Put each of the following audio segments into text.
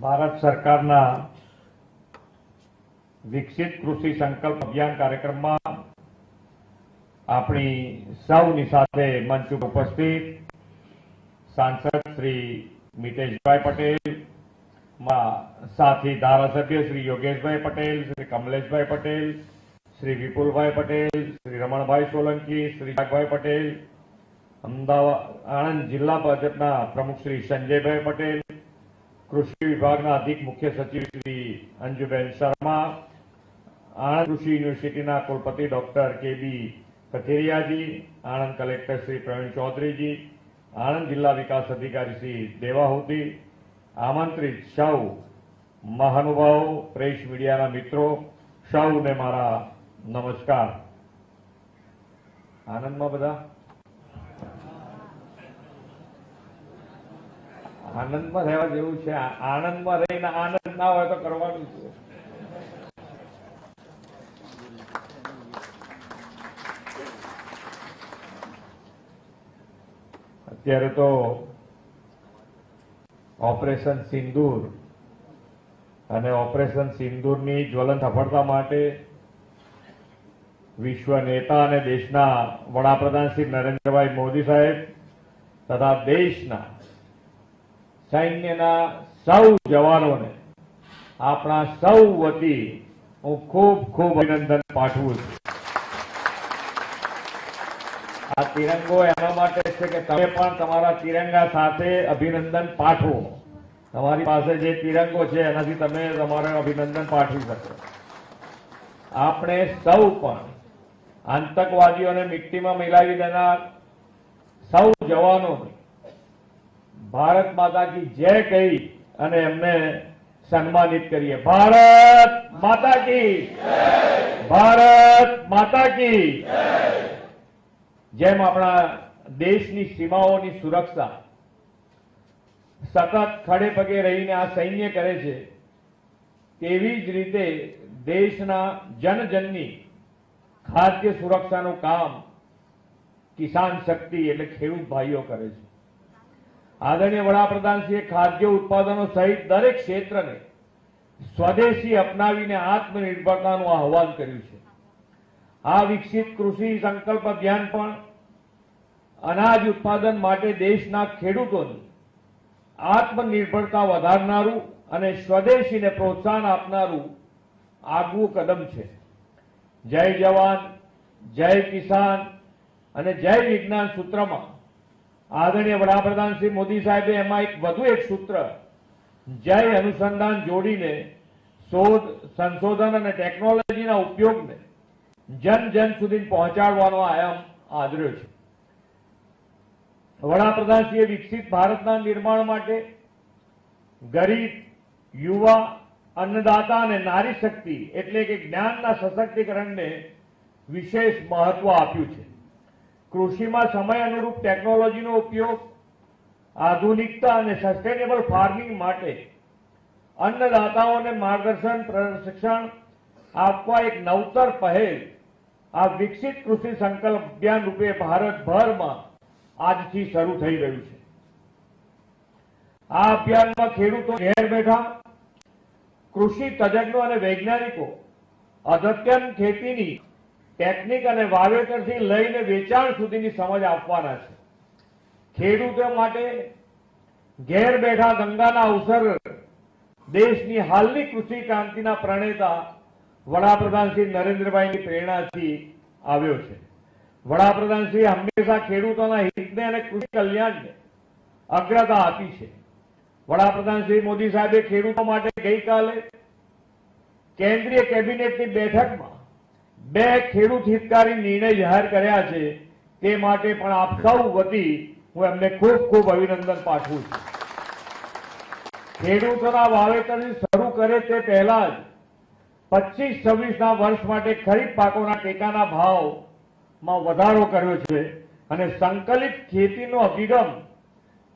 ભારત સરકારના વિકસિત કૃષિ સંકલ્પ અભિયાન કાર્યક્રમમાં આપણી સૌની સાથે મંચ ઉપર ઉપસ્થિત સાંસદ શ્રી મિતેશભાઈ પટેલ, માં સાથી ધારાસભ્ય શ્રી યોગેશભાઈ પટેલ, શ્રી કમલેશભાઈ પટેલ, શ્રી વિપુલભાઈ પટેલ, શ્રી રમણભાઈ સોલંકી, શ્રી જાગભાઈ પટેલ, અમદાવાદ, આણંદ જિલ્લા ભાજપના પ્રમુખ શ્રી સંજયભાઈ પટેલ કૃષિ વિભાગના અધિક મુખ્ય સચિવ શ્રી અંજુબેન શર્મા, આણંદ કૃષિ યુનિવર્સિટીના કુલપતિ doctor K B Katheriyaji, Anand collector Shri Pravin Chaudhariji, Anand જિલ્લા વિકાસ અધિકારી શ્રી દેવાહુતિ, આમંત્રિત સૌ મહાનુભાવો, પ્રેસ મીડિયાના મિત્રો, સૌને મારા નમસ્કાર. આનંદમાં બધા? આનંદમાં રહેવા જેવું છે. આનંદમાં રહીને આનંદ ના હોય તો કરવાનું છે અત્યારે તો ઓપરેશન સિંદૂર અને ઓપરેશન સિંદૂરની જ્વલન સફળતા માટે વિશ્વ નેતા અને દેશના વડાપ્રધાન શ્રી નરેન્દ્રભાઈ મોદી સાહેબ તથા દેશના સૈન્યના સૌ જવાનોને આપણા સૌ વતી હું ખૂબ ખૂબ અભિનંદન પાઠવું છું. આ તિરંગો એના માટે છે કે તમે પણ તમારા તિરંગા સાથે અભિનંદન પાઠવો. તમારી પાસે જે તિરંગો છે એનાથી તમે તમારે અભિનંદન પાઠવી શકો. આપણે સૌ પણ આતંકવાદીઓને મિટ્ટીમાં મિલાવી દેનાર સૌ જવાનોને ભારત માતા કી જય કહી અને એમને સન્માનિત કરીએ. ભારત માતા ભારત માતા જેમ આપણા દેશની સીમાઓની સુરક્ષા સતત ખડે પગે રહીને આ સૈન્ય કરે છે, તેવી જ રીતે દેશના જનજનની ખાદ્ય સુરક્ષાનું કામ કિસાન શક્તિ એટલે ખેડૂત ભાઈઓ કરે છે. આદરણીય વડાપ્રધાનશ્રીએ ખાદ્ય ઉત્પાદનો સહિત દરેક ક્ષેત્રને સ્વદેશી અપનાવીને આત્મનિર્ભરતાનું આહવાન કર્યું છે. આ વિકસિત કૃષિ સંકલ્પ અભિયાન પણ અનાજ ઉત્પાદન માટે દેશના ખેડૂતોની આત્મનિર્ભરતા વધારનારું અને સ્વદેશીને પ્રોત્સાહન આપનારું આગવું કદમ છે. જય જવાન, જય કિસાન અને જય વિજ્ઞાન સૂત્રમાં આદરણીય વડાપ્રધાન શ્રી મોદી સાહેબે એમાં એક વધુ એક સૂત્ર, જય અનુસંધાન જોડીને શોધ, સંશોધન અને ટેકનોલોજીના ઉપયોગને જન જન સુધી પહોંચાડવાનો આયામ આદર્યો છે. વડાપ્રધાનશ્રીએ વિકસિત ભારતના નિર્માણ માટે ગરીબ, યુવા, અન્નદાતા અને નારી શક્તિ એટલે કે જ્ઞાનના સશક્તિકરણને વિશેષ મહત્વ આપ્યું છે. કૃષિમાં સમય અનુરૂપ ટેકનોલોજીનો ઉપયોગ, આધુનિકતા અને સસ્ટેનેબલ ફાર્મિંગ માટે અન્નદાતાઓને માર્ગદર્શન, પ્રશિક્ષણ આપવા એક નવતર પહેલ આ વિકસિત કૃષિ સંકલ્પ અભિયાન રૂપે ભારતભરમાં આજથી શરૂ થઈ રહ્યું છે. આ અભિયાનમાં ખેડૂતો ઘેર બેઠા, કૃષિ તજજ્ઞો અને વૈજ્ઞાનિકો અદ્યતન ખેતીની ટેકનિક અને વાવેતરથી લઈને વેચાણ સુધીની સમજ આપવાના છે. ખેડૂતો માટે ઘેર બેઠા ગંગાના અવસર દેશની હાલની કૃષિ ક્રાંતિના પ્રણેતા વડાપ્રધાન શ્રી નરેન્દ્રભાઈની પ્રેરણાથી આવ્યો છે. વડાપ્રધાન શ્રી હંમેશા ખેડૂતોના હિતને અને કૃષિ કલ્યાણને અગ્રતા આપી છે. વડાપ્રધાન શ્રી મોદી સાહેબે ખેડૂતો માટે ગઈકાલે કેન્દ્રીય કેબિનેટની બેઠકમાં બે ખેડૂત હિતકારી નિર્ણય જાહેર કર્યા છે, તે માટે પણ આપ સૌ વતી હું એમને ખૂબ ખૂબ અભિનંદન પાઠવું છું. ખેડૂતોના વાવેતરથી શરૂ કરે તે પહેલા જ પચીસ છવ્વીસના વર્ષ માટે ખરીફ પાકોના ટેકાના ભાવમાં વધારો કર્યો છે અને સંકલિત ખેતીનો અભિગમ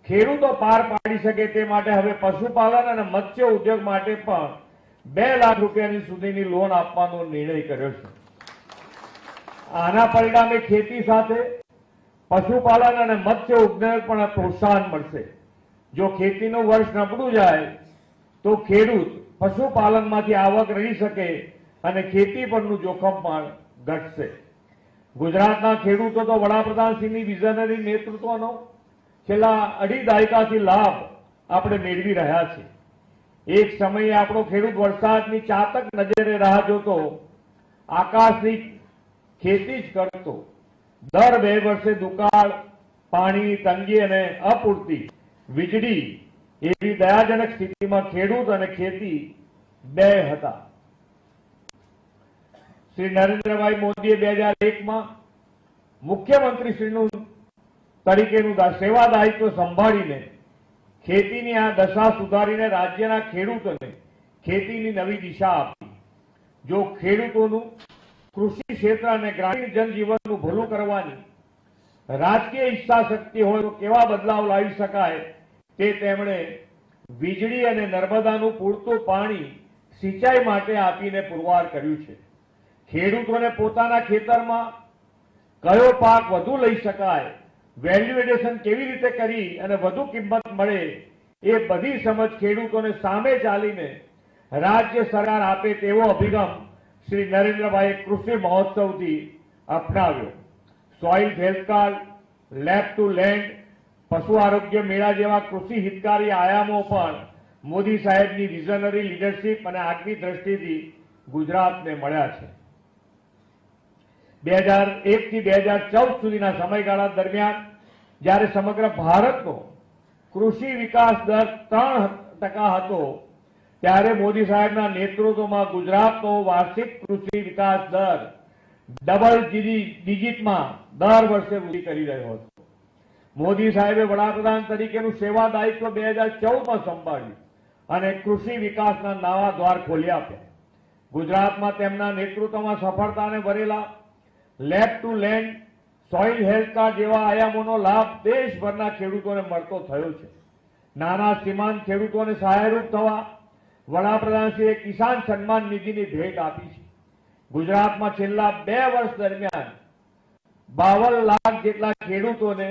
ખેડૂતો પાર પાડી શકે તે માટે હવે પશુપાલન અને મત્સ્ય ઉદ્યોગ માટે પણ બે લાખ રૂપિયાની સુધીની લોન આપવાનો નિર્ણય કર્યો છે. આના પરિણામે ખેતી સાથે પશુપાલન અને મત્સ્ય ઉદ્યોગ પણ પ્રોત્સાહન મળશે. જો ખેતીનું વર્ષ નબળું જાય, તો ખેડૂત પશુપાલનમાંથી આવક રહી શકે અને ખેતી પરનું જોખમ પણ ઘટશે. ગુજરાતના ખેડૂતો તો વડાપ્રધાનશ્રીની વિઝનરી નેતૃત્વનો છેલ્લા અઢી દાયકાથી લાભ આપણે મેળવી રહ્યા છીએ. એક સમયે આપણો ખેડૂત વરસાદની ચાતક નજરે રાહ જોતો આકાશની ખેતી જ કરતો. દર બે વર્ષે દુકાળ પાણીની તંગી અને અપૂરતી. વીજળી એવી દયાજનક સ્થિતિમાં ખેડૂત અને ખેતી બે હતા. શ્રી નરેન્દ્રભાઈ મોદીએ બે હજાર એકમાં મુખ્યમંત્રીશ્રીનું તરીકેનું દા- સેવા દાયિત્વ સંભાળીને ખેતીની આ દશા સુધારીને રાજ્યના ખેડૂતોને ખેતીની નવી દિશા આપી. જો ખેડૂતોનું કૃષિ ક્ષેત્ર અને ગ્રામીણ જનજીવનનું ભલું કરવાની રાજકીય ઈચ્છા શક્તિ હોય તો કેવા બદલાવ લાવી શકાય તે તેમણે વીજળી અને નર્મદાનું પૂરતું પાણી સિંચાઈ માટે આપીને પુરવાર કર્યું છે. ખેડૂતોને પોતાના ખેતરમાં કયો પાક વધુ લઈ શકાય વેલ્યુ કેવી રીતે કરી અને વધુ કિંમત મળે એ બધી સમજ ખેડૂતોને સામે ચાલીને રાજ્ય સરકાર આપે તેવો અભિગમ શ્રી નરેન્દ્રભાઈ કૃષિ મહોત્સવથી અપનાવ્યો. Soil health card lab to land પશુ આરોગ્ય મેળા જેવા કૃષિ હિતકારી આયામો પણ મોદી સાહેબની વિઝનરી લીડરશીપ અને આગવી દ્રષ્ટિથી ગુજરાતને મળ્યા છે. બે હજાર એક થી બે હજાર ચૌદ સુધીના સમયગાળા દરમિયાન જ્યારે સમગ્ર ભારતનો કૃષિ વિકાસ દર ત્રણ ટકા હતો ત્યારે મોદી સાહેબના નેતૃત્વમાં ગુજરાતનો વાર્ષિક કૃષિ વિકાસ દર ડબલ ડિજિટમાં દર વર્ષે વૃદ્ધિ કરી રહ્યો હતો. મોદી સાહેબે વડાપ્રધાન તરીકેનું સેવા દાયિત્વ બે હજાર ચૌદમાં સંભાળ્યું અને કૃષિ વિકાસના નવા દ્વાર ખોલી આપ્યા. ગુજરાતમાં તેમના નેતૃત્વમાં સફળતાને ભરેલા lab to land, soil health card જેવા આયામોનો લાભ દેશભરના ખેડૂતોને મળતો થયો છે. નાના સીમાંત ખેડૂતોને સહાયરૂપ થવા વડાપ્રધાનશ્રીએ કિસાન સન્માન નિધિની ભેટ આપી છે. ગુજરાતમાં છેલ્લા બે વર્ષ દરમિયાન બાવન લાખ જેટલા ખેડૂતોને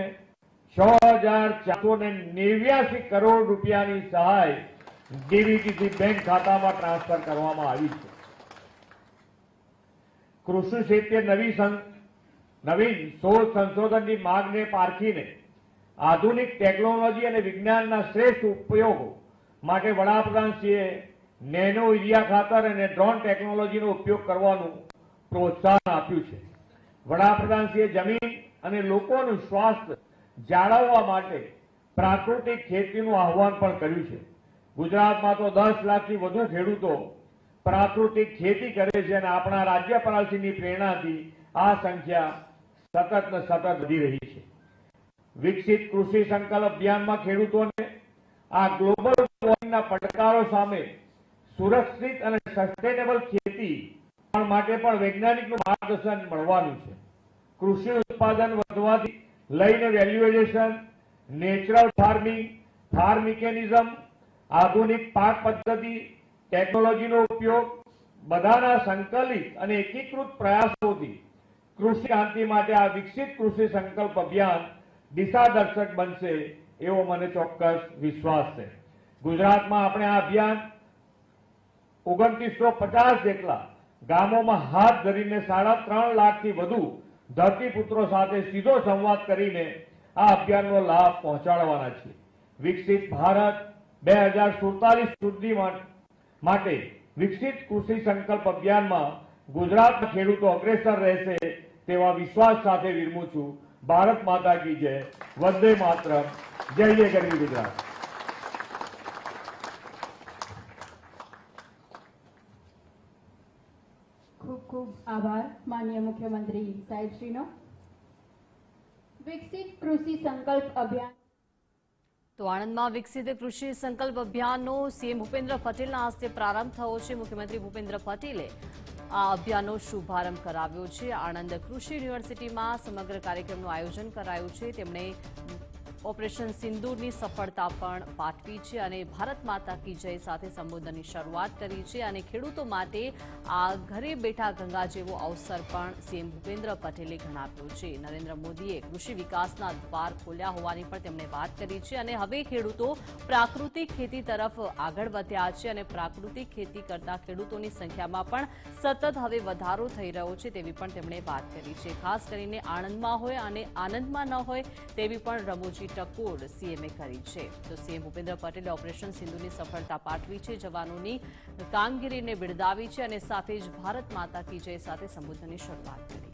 છ હજાર ચારસો ને નેવ્યાસી કરોડ રૂપિયાની સહાય ડીવીટીસી બેંક ખાતામાં ટ્રાન્સફર કરવામાં આવી છે. કૃષિ ક્ષેત્રે નવી નવીન શોધ સંશોધનની માંગને પારખીને આધુનિક ટેકનોલોજી અને વિજ્ઞાનના શ્રેષ્ઠ ઉપયોગો માટે વડાપ્રધાનશ્રીએ નેનો યુરિયા ખાતર અને ડ્રોન ટેકનોલોજીનો ઉપયોગ કરવાનું પ્રોત્સાહન આપ્યું છે. વડાપ્રધાનશ્રીએ જમીન અને લોકોનું સ્વાસ્થ્ય જાળવવા માટે પ્રાકૃતિક ખેતીનું આહવાન પણ કર્યું છે. ગુજરાતમાં તો દસ લાખથી વધુ ખેડૂતો પ્રાકૃતિક ખેતી કરે છે અને આપણા રાજ્યપાલશ્રીની પ્રેરણાથી આ સંખ્યા સતત ને સતત વધી રહી છે. વિકસિત કૃષિ સંકલ્પ અભિયાનમાં ખેડૂતોને આ ગ્લોબલ વોર્મિંગના પડકારો સામે સુરક્ષિત અને સસ્ટેનેબલ ખેતી માટે પણ વૈજ્ઞાનિકનું માર્ગદર્શન મળવાનું છે. કૃષિ ઉત્પાદન વધવાથી લઈને વેલ્યુએશન નેચરલ ફાર્મિંગ ફાર્મ આધુનિક પાક પદ્ધતિ ટેકનોલોજીનો ઉપયોગ બધાના સંકલિત અને એકીકૃત પ્રયાસોથી કૃષિ ક્રાંતિ માટે આ વિકસિત કૃષિ સંકલ્પ અભિયાન દિશાદર્શક બનશે એવો મને ચોક્કસ વિશ્વાસ છે. ગુજરાતમાં આપણે આ અભિયાન ઓગણત્રીસો પચાસ જેટલા ગામોમાં હાથ ધરીને સાડા ત્રણ લાખથી વધુ ધરતીપુત્રો સાથે સીધો સંવાદ કરીને આ અભિયાનનો લાભ પહોંચાડવાના છે વિકસિત ભારત બે હજાર સુડતાલીસ સુધી માટે વિકસિત કૃષિ સંકલ્પ અભિયાનમાં ગુજરાતના ખેડૂતો અગ્રેસર રહેશે તેવા વિશ્વાસ સાથે વિરમું છું. ભારત માતા કી જય. વંદે માતરમ. જય જય ગરવી ગુજરાત ખૂબ ખૂબ આભાર માન્ય મુખ્યમંત્રી સાહેબશ્રીનો. વિકસિત કૃષિ સંકલ્પ અભિયાન. તો આણંદમાં વિકસિત કૃષિ સંકલ્પ અભિયાનનો સીએમ ભૂપેન્દ્ર પટેલના હસ્તે પ્રારંભ થયો છે. મુખ્યમંત્રી ભૂપેન્દ્ર પટેલે આ અભિયાનનો શુભારંભ કરાવ્યો છે. આણંદ કૃષિ યુનિવર્સિટીમાં સમગ્ર કાર્યક્રમનું આયોજન કરાયું છે. તેમણે ઓપરેશન સિંદૂરની સફળતા પણ પાઠવી છે અને ભારત માતા કી જય સાથે સંબોધનની શરૂઆત કરી છે અને ખેડૂતો માટે આ ઘરે બેઠા ગંગા જેવો અવસર પણ સીએમ ભૂપેન્દ્ર પટેલે ગણાવ્યો છે. નરેન્દ્ર મોદીએ કૃષિ વિકાસના દ્વાર ખોલ્યા હોવાની પણ તેમણે વાત કરી છે અને હવે ખેડૂતો પ્રાકૃતિક ખેતી તરફ આગળ વધ્યા છે અને પ્રાકૃતિક ખેતી કરતા ખેડૂતોની સંખ્યામાં પણ સતત હવે વધારો થઈ રહ્યો છે તેવી પણ તેમણે વાત કરી છે. ખાસ કરીને આણંદમાં હોય અને આનંદમાં ન હોય તેવી પણ રમૂજી ટકોર સીએમએ કરી છે. તો સીએમ ભૂપેન્દ્ર પટેલે ઓપરેશન સિંધુની સફળતા પાઠવી છે, જવાનોની કામગીરીને બિરદાવી છે અને સાથે જ ભારત માતા કી જય સાથે સંબોધનની શરૂઆત કરી.